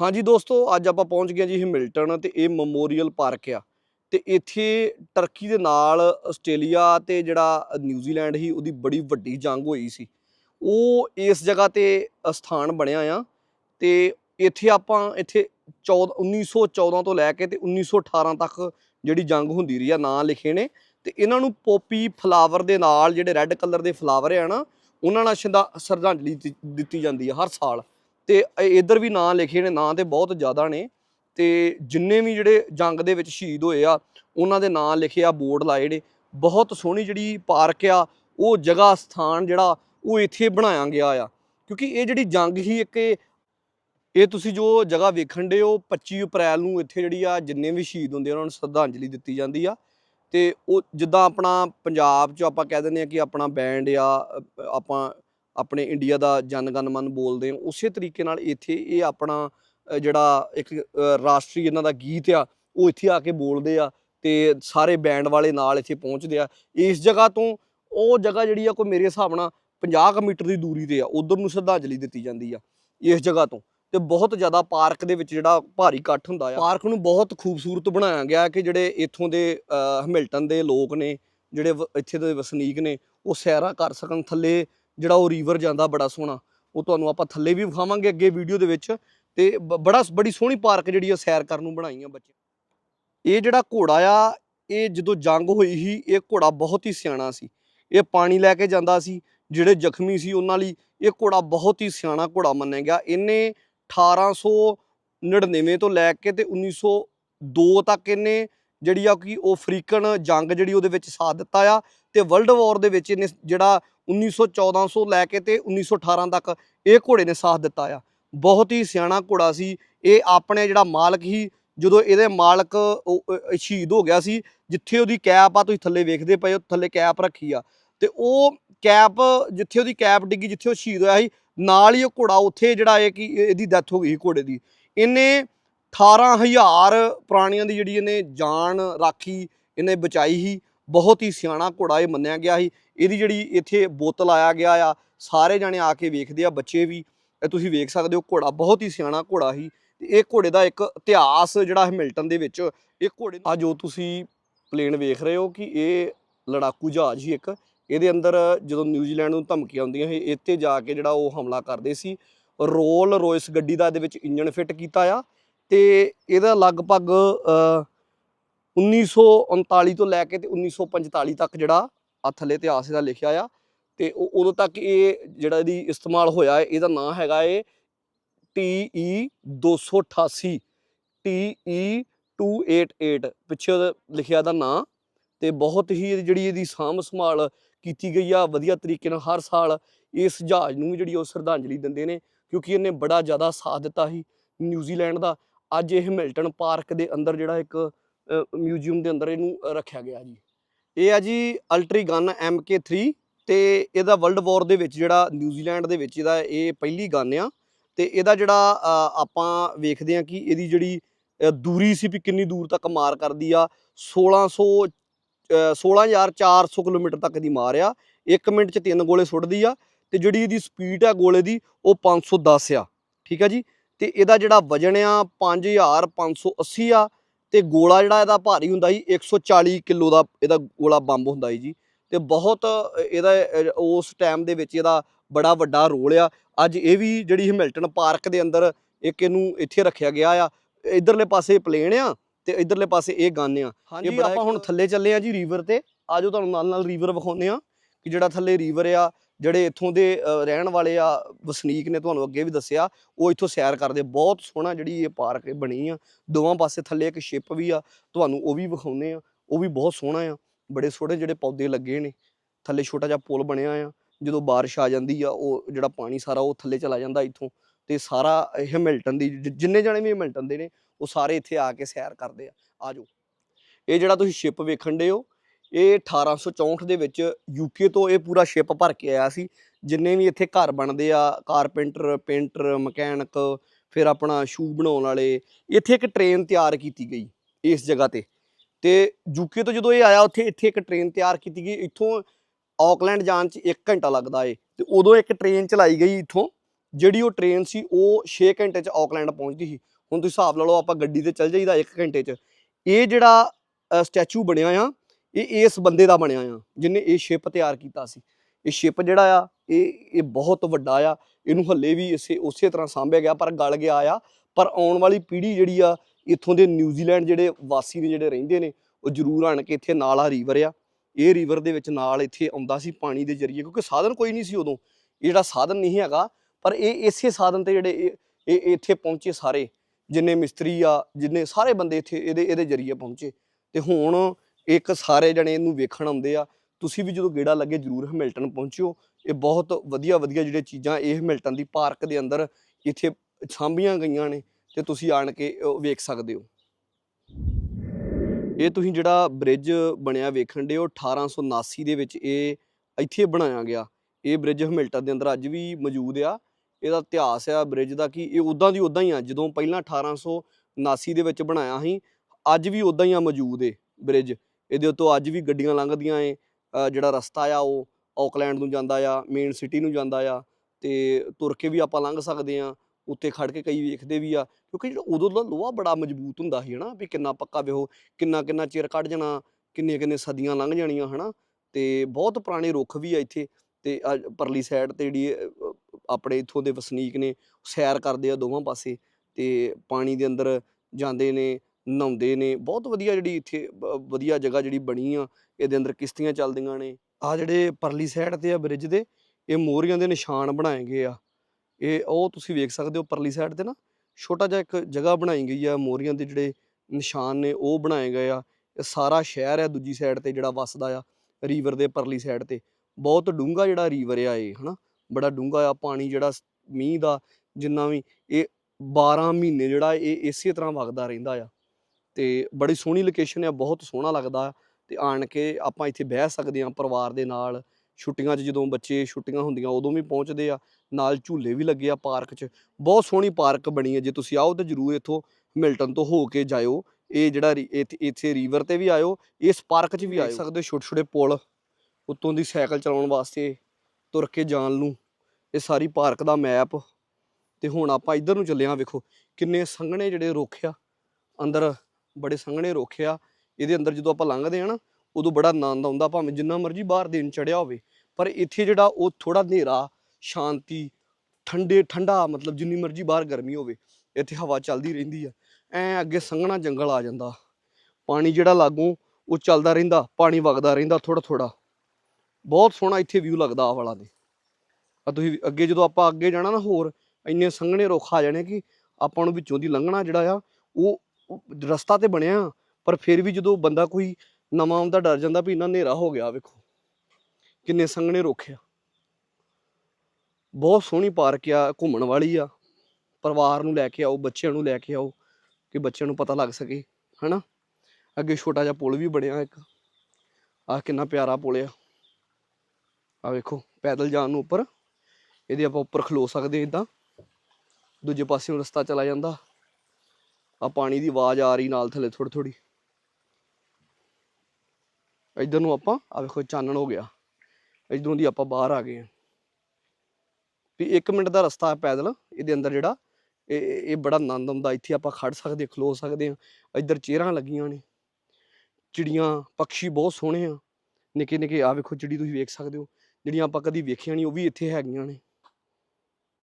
ਹਾਂਜੀ ਦੋਸਤੋ, ਅੱਜ ਆਪਾਂ ਪਹੁੰਚ ਗਏ ਜੀ ਹਿਮਿਲਟਨ ਤੇ ਇਹ ਮੈਮੋਰੀਅਲ ਪਾਰਕ ਆ। ਤੇ ਇੱਥੇ ਟਰਕੀ ਦੇ ਨਾਲ ਆਸਟ੍ਰੇਲੀਆ ਤੇ ਜਿਹੜਾ ਨਿਊਜ਼ੀਲੈਂਡ ਸੀ, ਉਹਦੀ ਬੜੀ ਵੱਡੀ ਜੰਗ ਹੋਈ ਸੀ। ਉਹ ਇਸ ਜਗ੍ਹਾ ਤੇ ਸਥਾਨ ਬਣਿਆ ਆ ਤੇ ਇੱਥੇ ਆਪਾਂ ਇੱਥੇ 14 1914 ਤੋਂ ਲੈ ਕੇ ਤੇ 1918 ਤੱਕ ਜਿਹੜੀ ਜੰਗ ਹੁੰਦੀ ਰਹੀ ਆ, ਨਾਂ ਲਿਖੇ ਨੇ। ਤੇ ਇਹਨਾਂ ਨੂੰ ਪੋਪੀ ਫਲਾਵਰ ਦੇ ਨਾਲ ਜਿਹੜੇ ਰੈੱਡ ਕਲਰ ਦੇ ਫਲਾਵਰ ਆ ਨਾ, ਉਹਨਾਂ ਨਾਲ ਸ਼ਰਧਾ- ਸ਼ਰਧਾਂਜਲੀ ਦਿੱਤੀ- ਦਿੱਤੀ ਜਾਂਦੀ ਆ ਹਰ ਸਾਲ। ਤੇ ਇ- ਇੱਧਰ ਵੀ ਨਾਂ ਲਿਖੇ ਨੇ, ਨਾਂ ਤੇ ਬਹੁਤ ਜ਼ਿਆਦਾ ਨੇ ਤੇ ਜਿੰਨੇ ਵੀ ਜਿਹੜੇ ਜੰਗ ਦੇ ਵਿੱਚ ਸ਼ਹੀਦ ਹੋਏ ਆ, ਉਹਨਾਂ ਦੇ ਨਾਂ ਲਿਖੇ ਆ, ਬੋਰਡ ਲਾਏ ਨੇ। ਬਹੁਤ ਸੋਹਣੀ ਜਿਹੜੀ ਪਾਰਕ ਆ, ਉਹ ਜਗ੍ਹਾ, ਸਥਾਨ ਜਿਹੜਾ, ਉਹ ਇੱਥੇ ਬਣਾਇਆ ਗਿਆ ਆ। ਕਿਉਂਕਿ ਇਹ ਜਿਹੜੀ ਜੰਗ ਹੀ ਇੱਕ, ਇਹ ਤੁਸੀਂ ਜੋ ਜਗ੍ਹਾ ਵੇਖਣ ਦੇ ਹੋ 25 ਅਪ੍ਰੈਲ ਨੂੰ ਇੱਥੇ ਜਿਹੜੀ ਆ, ਜਿੰਨੇ ਵੀ ਸ਼ਹੀਦ ਹੁੰਦੇ ਆ, ਉਹਨਾਂ ਨੂੰ ਸ਼ਰਧਾਂਜਲੀ ਦਿੱਤੀ ਜਾਂਦੀ ਆ। ਤੇ ਉਹ ਜਿੱਦਾਂ ਆਪਣਾ ਪੰਜਾਬ 'ਚ ਆਪਾਂ ਕਹਿ ਦਿੰਦੇ ਆ ਕਿ ਆਪਣਾ ਬੈਂਡ ਆ ਆਪਾਂ ਆਪਣੇ ਇੰਡੀਆ ਦਾ ਜਨ ਗਣ ਮਨ ਬੋਲਦੇ ਆ ਉਸੇ ਤਰੀਕੇ ਨਾਲ ਇੱਥੇ ਇਹ ਆਪਣਾ ਜਿਹੜਾ ਇੱਕ ਰਾਸ਼ਟਰੀ ਇਹਨਾਂ ਦਾ ਗੀਤ ਆ, ਉਹ ਇੱਥੇ ਆ ਕੇ ਬੋਲਦੇ ਆ ਤੇ ਸਾਰੇ ਬੈਂਡ ਵਾਲੇ ਨਾਲ ਇੱਥੇ ਪਹੁੰਚਦੇ ਆ। ਇਸ ਜਗ੍ਹਾ ਤੋਂ ਉਹ ਜਗ੍ਹਾ ਜਿਹੜੀ ਆ, ਕੋਈ ਮੇਰੇ ਹਿਸਾਬ ਨਾਲ 50 ਕੁ ਮੀਟਰ ਦੀ ਦੂਰੀ ਤੇ ਆ, ਉਧਰ ਨੂੰ ਸ਼ਰਧਾਂਜਲੀ ਦਿੱਤੀ ਜਾਂਦੀ ਆ, ਇਸ ਜਗ੍ਹਾ ਤੋਂ। ਤੇ ਬਹੁਤ ਜ਼ਿਆਦਾ ਪਾਰਕ ਦੇ ਵਿੱਚ ਜਿਹੜਾ ਭਾਰੀ ਇਕੱਠ ਹੁੰਦਾ ਆ। ਪਾਰਕ ਨੂੰ ਬਹੁਤ ਖੂਬਸੂਰਤ ਬਣਾਇਆ ਗਿਆ ਕਿ ਜਿਹੜੇ ਇੱਥੋਂ ਦੇ ਹਮਿਲਟਨ ਦੇ ਲੋਕ ਨੇ, ਜਿਹੜੇ ਵ- ਇੱਥੇ ਦੇ ਵਸਨੀਕ ਨੇ, ਉਹ ਸੈਰਾਂ ਕਰ ਸਕਣ, ਥੱਲੇ ਜਿਹੜਾ ਉਹ ਰੀਵਰ ਜਾਂਦਾ ਬੜਾ ਸੋਹਣਾ, ਉਹ ਤੁਹਾਨੂੰ ਆਪਾਂ ਥੱਲੇ ਵੀ ਵਿਖਾਵਾਂਗੇ ਅੱਗੇ ਵੀਡੀਓ ਦੇ ਵਿੱਚ ਤੇ ਬ- ਬੜਾ ਬੜੀ ਸੋਹਣੀ ਪਾਰਕ ਜਿਹੜੀ ਆ ਸੈਰ ਕਰਨ ਨੂੰ ਬਣਾਈ ਆ ਬੱਚੇ। ਇਹ ਜਿਹੜਾ ਘੋੜਾ ਆ, ਇਹ ਜਦੋਂ ਜੰਗ ਹੋਈ ਸੀ, ਇਹ ਘੋੜਾ ਬਹੁਤ ਹੀ ਸਿਆਣਾ ਸੀ। ਇਹ ਪਾਣੀ ਲੈ ਕੇ ਜਾਂਦਾ ਸੀ, ਜਿਹੜੇ ਜ਼ਖਮੀ ਸੀ ਉਹਨਾਂ ਲਈ ਇਹ ਘੋੜਾ ਬਹੁਤ ਹੀ ਸਿਆਣਾ ਘੋੜਾ ਮੰਨਿਆ ਗਿਆ। ਇਹਨੇ 1899 ਤੋਂ ਲੈ ਕੇ ਤੇ 1902 ਤੱਕ ਇਹਨੇ ਜਿਹੜੀ ਆ ਕਿ ਉਹ ਅਫਰੀਕਨ ਜੰਗ ਜਿਹੜੀ ਉਹਦੇ ਵਿੱਚ ਸਾਥ ਦਿੱਤਾ ਆ ਤੇ ਵਰਲਡ ਵਾਰ ਦੇ ਵਿੱਚ ਇਹਨੇ ਜਿਹੜਾ 1914 ਲੈ ਕੇ ਤੇ 1918 ਤੱਕ ਇਹ ਘੋੜੇ ਨੇ ਸਾਥ ਦਿੱਤਾ ਆ। ਬਹੁਤ ਹੀ ਸਿਆਣਾ ਘੋੜਾ ਸੀ। ਇਹ ਆਪਣੇ ਜਿਹੜਾ ਮਾਲਕ ਸੀ ਜਦੋਂ ਇਹਦੇ ਮਾਲਕ ਉਹ, ਸ਼ਹੀਦ ਹੋ ਗਿਆ ਸੀ ਜਿੱਥੇ ਉਹਦੀ ਕੈਪ ਆ ਤੁਸੀਂ ਥੱਲੇ ਵੇਖਦੇ ਪਏ ਹੋ ਥੱਲੇ ਕੈਪ ਰੱਖੀ ਆ। ਤੇ ਉਹ ਕੈਪ ਜਿੱਥੇ ਉਹਦੀ ਕੈਪ ਡਿੱਗੀ ਜਿੱਥੇ ਉਹ ਸ਼ਹੀਦ ਹੋਇਆ ਸੀ ਨਾਲ ਹੀ ਉਹ ਘੋੜਾ ਉੱਥੇ ਜਿਹੜਾ ਹੈ ਕਿ ਇਹਦੀ ਡੈਥ ਹੋ ਗਈ ਸੀ ਘੋੜੇ ਦੀ। ਇਹਨੇ 18000 ਪ੍ਰਾਣੀਆਂ ਦੀ ਜਿਹੜੀ ਇਹਨੇ ਜਾਨ ਰਾਖੀ ਇਹਨੇ ਬਚਾਈ ਸੀ। ਬਹੁਤ ਹੀ ਸਿਆਣਾ ਘੋੜਾ ਇਹ ਮੰਨਿਆ ਗਿਆ ਸੀ। ਇਹਦੀ ਜਿਹੜੀ ਇੱਥੇ ਬੋਤਲ ਆਇਆ ਗਿਆ ਆ, ਸਾਰੇ ਜਾਣੇ ਆ ਕੇ ਵੇਖਦੇ ਆ, ਬੱਚੇ ਵੀ, ਇਹ ਤੁਸੀਂ ਵੇਖ ਸਕਦੇ ਹੋ, ਘੋੜਾ ਬਹੁਤ ਹੀ ਸਿਆਣਾ ਘੋੜਾ ਸੀ। ਤੇ ਇਹ ਘੋੜੇ ਦਾ ਇੱਕ ਇਤਿਹਾਸ ਜਿਹੜਾ ਹੈ ਮਿਲਟਨ ਦੇ ਵਿੱਚ, ਇਹ ਘੋੜੇ ਆ ਜੋ ਤੁਸੀਂ ਪਲੇਨ ਵੇਖ ਰਹੇ ਹੋ ਕਿ ਇਹ ਲੜਾਕੂ ਜਹਾਜ਼ ਹੀ ਇੱਕ। ਇਹਦੇ ਅੰਦਰ ਜਦੋਂ ਨਿਊਜ਼ੀਲੈਂਡ ਨੂੰ ਧਮਕੀਆਂ ਆਉਂਦੀਆਂ ਸੀ, ਇੱਥੇ ਜਾ ਕੇ ਜਿਹੜਾ ਉਹ ਹਮਲਾ ਕਰਦੇ ਸੀ, ਰੋਲ ਰੋਇਸ ਗੱਡੀ ਦਾ ਇਹਦੇ ਵਿੱਚ ਇੰਜਨ ਫਿੱਟ ਕੀਤਾ ਆ। ਤੇ ਇਹਦਾ ਲਗਭਗ 1939 ਤੋਂ ਲੈ ਕੇ ਤੇ 1945 ਤੱਕ ਜਿਹੜਾ ਆ ਥੱਲੇ ਇਤਿਹਾਸ ਇਹਦਾ ਲਿਖਿਆ ਆ ਤੇ ਉਹ ਉਦੋਂ ਤੱਕ ਇਹ ਜਿਹੜਾ ਇਹਦੀ ਇਸਤੇਮਾਲ ਹੋਇਆ ਹੈ, ਇਹਦਾ ਨਾਮ ਹੈਗਾ ਏ TE 288 TE 288 ਪਿੱਛੇ ਲਿਖਿਆ ਦਾ ਨਾਂ ਤੇ ਬਹੁਤ ਹੀ ਇਹਦੀ ਜਿਹੜੀ ਇਹਦੀ ਸਾਂਭ ਸੰਭਾਲ ਕੀਤੀ ਗਈ ਆ, ਵਧੀਆ ਤਰੀਕੇ ਨਾਲ ਹਰ ਸਾਲ ਇਸ ਜਹਾਜ਼ ਨੂੰ ਜਿਹੜੀ ਉਹ ਸ਼ਰਧਾਂਜਲੀ ਦਿੰਦੇ ਨੇ ਕਿਉਂਕਿ ਇਹਨੇ ਬੜਾ ਜ਼ਿਆਦਾ ਸਾਥ ਦਿੱਤਾ ਸੀ ਨਿਊਜ਼ੀਲੈਂਡ ਦਾ। ਅੱਜ ਇਹ ਮਿਲਟਨ ਪਾਰਕ ਦੇ ਅੰਦਰ ਜਿਹੜਾ ਇੱਕ ਮਿਊਜ਼ੀਅਮ ਦੇ ਅੰਦਰ ਇਹਨੂੰ ਰੱਖਿਆ ਗਿਆ ਜੀ। ਇਹ ਆ ਜੀ ਅਲਟਰੀ ਗਨ MK3 ਤੇ ਇਹਦਾ ਵਰਲਡ ਵਾਰ ਦੇ ਵਿੱਚ ਜਿਹੜਾ ਨਿਊਜ਼ੀਲੈਂਡ ਦੇ ਵਿੱਚ ਇਹਦਾ ਇਹ ਪਹਿਲੀ ਗਨ ਆ। ਤੇ ਇਹਦਾ ਜਿਹੜਾ ਆਪਾਂ ਵੇਖਦੇ ਆ ਕਿ ਇਹਦੀ ਜਿਹੜੀ ਦੂਰੀ ਸੀ ਵੀ ਕਿੰਨੀ ਦੂਰ ਤੱਕ ਮਾਰ ਕਰਦੀ ਆ। 1600 ਅ, 16400 ਕਿਲੋਮੀਟਰ ਤੱਕ ਦੀ ਮਾਰ ਆ। 1 ਮਿੰਟ ਚ ਤਿੰਨ ਗੋਲੇ ਸੁੱਟਦੀ ਆ ਤੇ ਜਿਹੜੀ ਇਹਦੀ ਸਪੀਡ ਆ ਗੋਲੇ ਦੀ ਉਹ 510 ਆ। ਠੀਕ ਆ ਜੀ? ਤੇ ਇਹਦਾ ਜਿਹੜਾ ਵਜਨ ਆ 5580 ਆ। ਤੇ ਗੋਲਾ ਜਿਹੜਾ ਇਹਦਾ ਭਾਰੀ ਹੁੰਦਾ ਸੀ 140 ਕਿਲੋ ਦਾ ਇਹਦਾ ਗੋਲਾ ਬੰਬ ਹੁੰਦਾ ਸੀ ਜੀ ਤੇ ਬਹੁਤ ਇਹਦਾ ਉਸ ਟਾਈਮ ਦੇ ਵਿੱਚ ਇਹਦਾ ਬੜਾ ਵੱਡਾ ਰੋਲ ਆ। ਅੱਜ ਇਹ ਵੀ ਜਿਹੜੀ ਹਿਮਿਲਟਨ ਪਾਰਕ ਦੇ ਅੰਦਰ ਇੱਕ ਇਹਨੂੰ ਇੱਥੇ ਰੱਖਿਆ ਗਿਆ ਆ। ਇਧਰਲੇ ਪਾਸੇ ਪਲੇਨ ਆ ਤੇ ਇਧਰਲੇ ਪਾਸੇ ਇਹ ਗਨ ਆ। ਹਾਂਜੀ ਆਪਾਂ ਹੁਣ ਥੱਲੇ ਚੱਲੇ ਆ ਜੀ ਰੀਵਰ ਤੇ। ਆਜੋ ਤੁਹਾਨੂੰ ਨਾਲ ਨਾਲ ਰੀਵਰ ਵਿਖਾਉਂਦੇ ਆ ਕਿ ਜਿਹੜਾ ਥੱਲੇ ਰੀਵਰ ਆ ਜਿਹੜੇ ਇੱਥੋਂ ਦੇ ਰਹਿਣ ਵਾਲੇ ਆ, ਵਸਨੀਕ ਨੇ ਤੁਹਾਨੂੰ ਅੱਗੇ ਵੀ ਦੱਸਿਆ, ਉਹ ਇੱਥੋਂ ਸੈਰ ਕਰਦੇ। ਬਹੁਤ ਸੋਹਣਾ ਜਿਹੜੀ ਇਹ ਪਾਰਕ ਬਣੀ ਆ। ਦੋਵਾਂ ਪਾਸੇ ਥੱਲੇ ਇੱਕ ਸ਼ਿਪ ਵੀ ਆ। ਤੁਹਾਨੂੰ ਉਹ ਵੀ ਵਿਖਾਉਂਦੇ ਆ। ਉਹ ਵੀ ਬਹੁਤ ਸੋਹਣਾ ਆ। ਬੜੇ ਸੋਹਣੇ ਜਿਹੜੇ ਪੌਦੇ ਲੱਗੇ ਨੇ। ਥੱਲੇ ਛੋਟਾ ਜਿਹਾ ਪੁਲ ਬਣਿਆ ਆ। ਜਦੋਂ ਬਾਰਿਸ਼ ਆ ਜਾਂਦੀ ਆ, ਉਹ ਜਿਹੜਾ ਪਾਣੀ ਸਾਰਾ ਉਹ ਥੱਲੇ ਚਲਾ ਜਾਂਦਾ ਇੱਥੋਂ। ਤੇ ਸਾਰਾ ਹਿਮਿਲਟਨ ਦੀ ਜਿੰਨੇ ਜਾਣੇ ਵੀ ਹਿਮਿਲਟਨ ਦੇ ਨੇ, ਉਹ ਸਾਰੇ ਇੱਥੇ ਆ ਕੇ ਸੈਰ ਕਰਦੇ ਆ। ਆਜੋ ਇਹ ਜਿਹੜਾ ਤੁਸੀਂ ਸ਼ਿਪ ਵੇਖਣ ਦੇ ਹੋ ਇਹ 1864 ਦੇ ਵਿੱਚ ਯੂਕੇ ਤੋਂ ਇਹ ਪੂਰਾ ਸ਼ਿਪ ਭਰ ਕੇ ਆਇਆ ਸੀ। ਜਿੰਨੇ ਵੀ ਇੱਥੇ ਘਰ ਬਣਦੇ ਆ ਕਾਰਪੈਂਟਰ ਪੇਂਟਰ ਮਕੈਨਿਕ ਫਿਰ ਆਪਣਾ ਸ਼ੂ ਬਣਾਉਣ ਵਾਲੇ, ਇੱਥੇ ਇੱਕ ਟ੍ਰੇਨ ਤਿਆਰ ਕੀਤੀ ਗਈ ਇਸ ਜਗ੍ਹਾ ਤੇ। ਤੇ ਯੂਕੇ ਤੋਂ ਜਦੋਂ ਇਹ ਆਇਆ, ਉੱਥੇ ਇੱਥੇ ਇੱਕ ਟ੍ਰੇਨ ਤਿਆਰ ਕੀਤੀ ਗਈ। ਇੱਥੋਂ ਆਕਲੈਂਡ ਜਾਣ 'ਚ 1 ਘੰਟਾ ਲੱਗਦਾ ਏ। ਤੇ ਉਦੋਂ ਇੱਕ ਟ੍ਰੇਨ ਚਲਾਈ ਗਈ ਇੱਥੋਂ, ਜਿਹੜੀ ਉਹ ਟ੍ਰੇਨ ਸੀ, ਉਹ 6 ਘੰਟੇ 'ਚ ਆਕਲੈਂਡ ਪਹੁੰਚਦੀ ਸੀ। ਹੁਣ ਤੁਸੀਂ ਹਿਸਾਬ ਲਾ ਲਓ, ਆਪਾਂ ਗੱਡੀ ਤੇ ਚੱਲ ਜਾਈਦਾ 1 ਘੰਟੇ 'ਚ। ਇਹ ਜਿਹੜਾ ਸਟੈਚੂ ਬਣਿਆ ਆ ਇਹ ਇਸ ਬੰਦੇ ਦਾ ਬਣਿਆ ਆ, ਜਿਹਨੇ ਇਹ ਸ਼ਿਪ ਤਿਆਰ ਕੀਤਾ ਸੀ। ਇਹ ਸ਼ਿਪ ਜਿਹੜਾ ਆ, ਇਹ ਇਹ ਬਹੁਤ ਵੱਡਾ ਆ। ਇਹਨੂੰ ਹੱਲੇ ਵੀ ਇਸੇ, ਉਸੇ ਤਰ੍ਹਾਂ ਸਾਂਭਿਆ ਗਿਆ, ਪਰ ਗਲ ਗਿਆ ਆ। ਪਰ ਆਉਣ ਵਾਲੀ ਪੀੜ੍ਹੀ ਜਿਹੜੀ ਆ, ਇੱਥੋਂ ਦੇ ਨਿਊਜ਼ੀਲੈਂਡ ਜਿਹੜੇ ਵਾਸੀ ਨੇ, ਜਿਹੜੇ ਰਹਿੰਦੇ ਨੇ, ਉਹ ਜ਼ਰੂਰ ਆਣ ਕੇ ਇੱਥੇ ਨਾਲ ਆ ਰੀਵਰ ਆ। ਇਹ ਰੀਵਰ ਦੇ ਵਿੱਚ ਨਾਲ ਇੱਥੇ ਆਉਂਦਾ ਸੀ ਪਾਣੀ ਦੇ ਜ਼ਰੀਏ, ਕਿਉਂਕਿ ਸਾਧਨ ਕੋਈ ਨਹੀਂ ਸੀ ਉਦੋਂ। ਇਹ ਜਿਹੜਾ ਸਾਧਨ ਨਹੀਂ ਹੈਗਾ, ਪਰ ਇਹ ਇਸੇ ਸਾਧਨ ਤੇ ਜਿਹੜੇ ਇਹ ਇਹ ਇਹ ਇੱਥੇ ਪਹੁੰਚੇ ਸਾਰੇ, ਜਿੰਨੇ ਮਿਸਤਰੀ ਆ, ਜਿੰਨੇ ਸਾਰੇ ਬੰਦੇ ਇੱਥੇ ਇਹਦੇ ਇਹਦੇ ਜ਼ਰੀਏ ਪਹੁੰਚੇ। ਤੇ ਹੁਣ ਇੱਕ ਸਾਰੇ ਜਣੇ ਇਹਨੂੰ ਵੇਖਣ ਆਉਂਦੇ ਆ। ਤੁਸੀਂ ਵੀ ਜਦੋਂ ਗੇੜਾ ਲੱਗੇ ਜਰੂਰ ਹੈਮਿਲਟਨ ਪਹੁੰਚਿਓ। ਇਹ ਬਹੁਤ ਵਧੀਆ ਵਧੀਆ ਜਿਹੜੇ ਚੀਜ਼ਾਂ ਇਹ ਹਮਿਲਟਨ ਦੀ ਪਾਰਕ ਦੇ ਅੰਦਰ ਇੱਥੇ ਸਾਂਭੀਆਂ ਗਈਆਂ ਨੇ ਤੇ ਤੁਸੀਂ ਆਣ ਕੇ ਵੇਖ ਸਕਦੇ ਹੋ। ਇਹ ਤੁਸੀਂ ਜਿਹੜਾ ਬ੍ਰਿਜ ਬਣਿਆ ਵੇਖਣ ਦੇ ਉਹ 1879 ਦੇ ਵਿੱਚ ਇਹ ਇੱਥੇ ਬਣਾਇਆ ਗਿਆ। ਇਹ ਬ੍ਰਿਜ ਹਮਿਲਟਨ ਦੇ ਅੰਦਰ ਅੱਜ ਵੀ ਮੌਜੂਦ ਆ। ਇਹਦਾ ਇਤਿਹਾਸ ਆ ਬ੍ਰਿਜ ਦਾ ਕਿ ਇਹ ਉਦਾਂ ਦੀ ਉਦਾਂ ਹੀ ਆ, ਜਦੋਂ ਪਹਿਲਾਂ 1879 ਦੇ ਵਿੱਚ ਬਣਾਇਆ ਸੀ, ਅੱਜ ਵੀ ਉਦਾਂ ਹੀ ਆ ਮੌਜੂਦ ਏ ਬ੍ਰਿਜ। ਇਹਦੇ ਉੱਤੋਂ ਅੱਜ ਵੀ ਗੱਡੀਆਂ ਲੰਘਦੀਆਂ ਏ ਜਿਹੜਾ ਰਸਤਾ ਆ ਉਹ ਆਕਲੈਂਡ ਨੂੰ ਜਾਂਦਾ ਆ, ਮੇਨ ਸਿਟੀ ਨੂੰ ਜਾਂਦਾ ਆ, ਤੇ ਤੁਰ ਕੇ ਵੀ ਆਪਾਂ ਲੰਘ ਸਕਦੇ ਆ ਉੱਤੇ ਖੜ ਕੇ ਕਈ ਵੇਖਦੇ ਵੀ ਆ, ਕਿਉਂਕਿ ਜਿਹੜਾ ਉਦੋਂ ਦਾ ਲੋਹਾ ਬੜਾ ਮਜ਼ਬੂਤ ਹੁੰਦਾ ਸੀ ਹਨਾ, ਵੀ ਕਿੰਨਾ ਪੱਕਾ ਵਿਹੋ ਕਿੰਨਾ ਕਿੰਨਾ ਚਿਰ ਕੱਢ ਜਾਣਾ, ਕਿੰਨੇ ਕਿੰਨੇ ਸਦੀਆਂ ਲੰਘ ਜਾਣੀਆਂ ਹਨਾ, ਤੇ ਬਹੁਤ ਪੁਰਾਣੇ ਰੁੱਖ ਵੀ ਆ ਇੱਥੇ, ਤੇ ਆਹ ਪਰਲੀ ਸਾਈਡ ਤੇ ਜਿਹੜੀ ਆਪਣੇ ਇੱਥੋਂ ਦੇ ਵਸਨੀਕ ਨੇ, ਸੈਰ ਕਰਦੇ ਆ ਦੋਵਾਂ ਪਾਸੇ, ਤੇ ਪਾਣੀ ਦੇ ਅੰਦਰ ਜਾਂਦੇ ਨੇ ਨਹਾਉਂਦੇ ਨੇ, ਬਹੁਤ ਵਧੀਆ ਜਿਹੜੀ ਇੱਥੇ ਵਧੀਆ ਜਗ੍ਹਾ ਜਿਹੜੀ ਬਣੀ ਆ, ਇਹਦੇ ਅੰਦਰ ਕਿਸ਼ਤੀਆਂ ਚੱਲਦੀਆਂ ਨੇ। ਆ ਜਿਹੜੇ ਪਰਲੀ ਸਾਈਡ ਤੇ ਆ ਬ੍ਰਿਜ ਦੇ, ਇਹ ਮੋਹਰੀਆਂ ਦੇ ਨਿਸ਼ਾਨ ਬਣਾਏ ਗਏ ਆ। ਇਹ, ਉਹ ਤੁਸੀਂ ਵੇਖ ਸਕਦੇ ਹੋ ਪਰਲੀ ਸਾਈਡ ਤੇ ਨਾ, ਛੋਟਾ ਜਿਹਾ ਇੱਕ ਜਗ੍ਹਾ ਬਣਾਈ ਗਈ ਆ ਮੋਹਰੀਆਂ ਦੇ ਜਿਹੜੇ ਨਿਸ਼ਾਨ ਨੇ, ਉਹ ਬਣਾਏ ਗਏ ਆ। ਇਹ ਸਾਰਾ ਸ਼ਹਿਰ ਆ ਦੂਜੀ ਸਾਈਡ ਤੇ ਜਿਹੜਾ ਵਸਦਾ ਆ ਰੀਵਰ ਦੇ ਪਰਲੀ ਸਾਈਡ ਤੇ। ਬਹੁਤ ਡੂੰਘਾ ਜਿਹੜਾ ਰੀਵਰ ਆ ਇਹ, ਹਨਾ? ਬੜਾ ਡੂੰਘਾ ਆ, ਪਾਣੀ ਜਿਹੜਾ ਮੀਂਹ ਦਾ, ਜਿੰਨਾ ਵੀ, ਇਹ 12 ਮਹੀਨੇ ਜਿਹੜਾ ਇਹ ਇਸੇ ਤਰ੍ਹਾਂ ਵਗਦਾ ਰਹਿੰਦਾ ਆ। ਤੇ ਬੜੀ ਸੋਹਣੀ ਲੋਕੇਸ਼ਨ ਆ ਬਹੁਤ ਸੋਹਣਾ ਲੱਗਦਾ। ਤੇ ਆਣ ਕੇ ਆਪਾਂ ਇੱਥੇ ਬਹਿ ਸਕਦੇ ਆ ਪਰਿਵਾਰ ਦੇ ਨਾਲ। ਛੁੱਟੀਆਂ 'ਚ ਜਦੋਂ ਬੱਚੇ ਛੁੱਟੀਆਂ ਹੁੰਦੀਆਂ ਉਦੋਂ ਵੀ ਪਹੁੰਚਦੇ ਆ। ਨਾਲ ਝੂਲੇ ਵੀ ਲੱਗੇ ਆ ਪਾਰਕ 'ਚ। ਬਹੁਤ ਸੋਹਣੀ ਪਾਰਕ ਬਣੀ ਹੈ ਜੇ ਤੁਸੀਂ ਆਓ ਤਾਂ ਜਰੂਰ ਇੱਥੋਂ ਮਿਲਟਨ ਤੋਂ ਹੋ ਕੇ ਜਾਇਓ। ਇਹ ਜਿਹੜਾ ਇੱਥੇ ਰੀਵਰ ਤੇ ਵੀ ਆਇਓ ਇਸ ਪਾਰਕ 'ਚ ਵੀ ਆਇਓ। ਸਕਦੇ ਹੋ ਛੋਟੇ ਛੋਟੇ ਪੁਲ ਉੱਤੋਂ ਦੀ ਸਾਈਕਲ ਚਲਾਉਣ ਵਾਸਤੇ ਤੁਰ ਕੇ ਜਾਣ ਨੂੰ। ਇਹ ਸਾਰੀ ਪਾਰਕ ਦਾ ਮੈਪ ਤੇ ਹੁਣ ਆਪਾਂ ਇੱਧਰ ਨੂੰ ਚੱਲੇ ਆ ਵੇਖੋ। ਕਿੰਨੇ ਸੰਘਣੇ ਜਿਹੜੇ ਰੁੱਖ ਆ। ਅੰਦਰ ਬੜੇ ਸੰਘਣੇ ਰੁੱਖ ਆ, ਇਹਦੇ ਅੰਦਰ ਜਦੋਂ ਆਪਾਂ ਲੰਘਦੇ ਆ ਨਾ, ਉਦੋਂ ਬੜਾ ਆਨੰਦ ਆਉਂਦਾ, ਭਾਵੇਂ ਜਿੰਨਾ ਮਰਜ਼ੀ ਬਾਹਰ ਦਿਨ ਚੜਿਆ ਹੋਵੇ, ਪਰ ਇੱਥੇ ਜਿਹੜਾ ਉਹ ਥੋੜਾ ਹਨੇਰਾ, ਸ਼ਾਂਤੀ, ਠੰਡੇ, ਠੰਡਾ, ਮਤਲਬ ਜਿੰਨੀ ਮਰਜ਼ੀ ਬਾਹਰ ਗਰਮੀ ਹੋਵੇ, ਇੱਥੇ ਹਵਾ ਚੱਲਦੀ ਰਹਿੰਦੀ ਆ, ਐ ਅੱਗੇ ਸੰਘਣਾ ਜੰਗਲ ਆ ਜਾਂਦਾ, ਪਾਣੀ ਜਿਹੜਾ ਲਾਗੋਂ ਉਹ ਚੱਲਦਾ ਰਹਿੰਦਾ, ਪਾਣੀ ਵਗਦਾ ਰਹਿੰਦਾ ਥੋੜਾ ਥੋੜਾ ਬਹੁਤ ਸੋਹਣਾ ਇੱਥੇ ਵਿਊ ਲੱਗਦਾ ਆ ਵਾਲਾ ਦੇ ਆ ਤੁਸੀਂ ਅੱਗੇ ਜਦੋਂ ਆਪਾਂ ਅੱਗੇ ਜਾਣਾ ਨਾ ਹੋਰ, ਇੰਨੇ ਸੰਘਣੇ ਰੁੱਖ ਆ ਜਾਣੇ ਕਿ ਆਪਾਂ ਨੂੰ ਵਿੱਚੋਂ ਦੀ ਲੰਘਣਾ ਜਿਹੜਾ ਆ ਉਹ ਉਹ ਰਸਤਾ ਤੇ ਬਣਿਆ ਪਰ ਫਿਰ ਵੀ ਜਦੋਂ ਬੰਦਾ ਕੋਈ ਨਵਾਂ ਆਉਂਦਾ, ਡਰ ਜਾਂਦਾ ਵੀ ਇੰਨਾ ਹਨੇਰਾ ਹੋ ਗਿਆ, ਵੇਖੋ। ਕਿੰਨੇ ਸੰਘਣੇ ਰੁੱਖ ਬਹੁਤ ਸੋਹਣੀ ਪਾਰਕ ਆ, ਘੁੰਮਣ ਵਾਲੀ ਆ। ਪਰਿਵਾਰ ਨੂੰ ਲੈ ਕੇ ਆਓ, ਬੱਚਿਆਂ ਨੂੰ ਲੈ ਕੇ ਆਓ, ਕਿ ਬੱਚਿਆਂ ਨੂੰ ਪਤਾ ਲੱਗ ਸਕੇ, ਹਨਾ? ਅੱਗੇ ਛੋਟਾ ਜਿਹਾ ਪੁਲ ਵੀ ਬਣਿਆ ਇੱਕ। ਆ ਕਿੰਨਾ ਪਿਆਰਾ ਪੁਲ ਆ। ਆ ਵੇਖੋ, ਪੈਦਲ ਜਾਣ ਨੂੰ ਉੱਪਰ। ਇਹਦੇ ਆਪਾਂ ਉੱਪਰ ਖਲੋ ਸਕਦੇ ਇਦਾਂ ਦੂਜੇ ਪਾਸੇ ਪਾਸਿਓਂ ਰਸਤਾ ਚਲਾ ਜਾਂਦਾ। ਆ ਪਾਣੀ ਦੀ ਆਵਾਜ਼ ਆ ਰਹੀ ਨਾਲ ਥੱਲੇ ਥੋੜੀ ਥੋੜੀ ਇਧਰ ਨੂੰ ਆਪਾਂ ਆ ਵੇਖੋ ਚਾਨਣ ਹੋ ਗਿਆ। ਇਧਰੋਂ ਦੀ ਆਪਾਂ ਬਾਹਰ ਆ ਗਏ ਆ ਵੀ 1 ਮਿੰਟ ਦਾ ਰਸਤਾ ਹੈ ਪੈਦਲ, ਇਹਦੇ ਅੰਦਰ ਜਿਹੜਾ ਇਹ, ਇਹ- ਬੜਾ ਆਨੰਦ ਆਉਂਦਾ। ਇੱਥੇ ਆਪਾਂ ਖੜ ਸਕਦੇ, ਖਲੋ ਸਕਦੇ ਆ ਇੱਧਰ ਚੇਅਰਾਂ ਲੱਗੀਆਂ ਨੇ। ਚਿੜੀਆਂ ਪੰਛੀ ਬਹੁਤ ਸੋਹਣੇ ਆ। ਨਿੱਕੇ ਨਿੱਕੇ ਆ ਵੇਖੋ ਚਿੜੀ ਤੁਸੀਂ ਵੇਖ ਸਕਦੇ ਹੋ। ਜਿਹੜੀਆਂ ਆਪਾਂ ਕਦੀ ਵੇਖੀਆਂ ਨਹੀਂ, ਉਹ ਵੀ ਇੱਥੇ ਹੈਗੀਆਂ ਨੇ।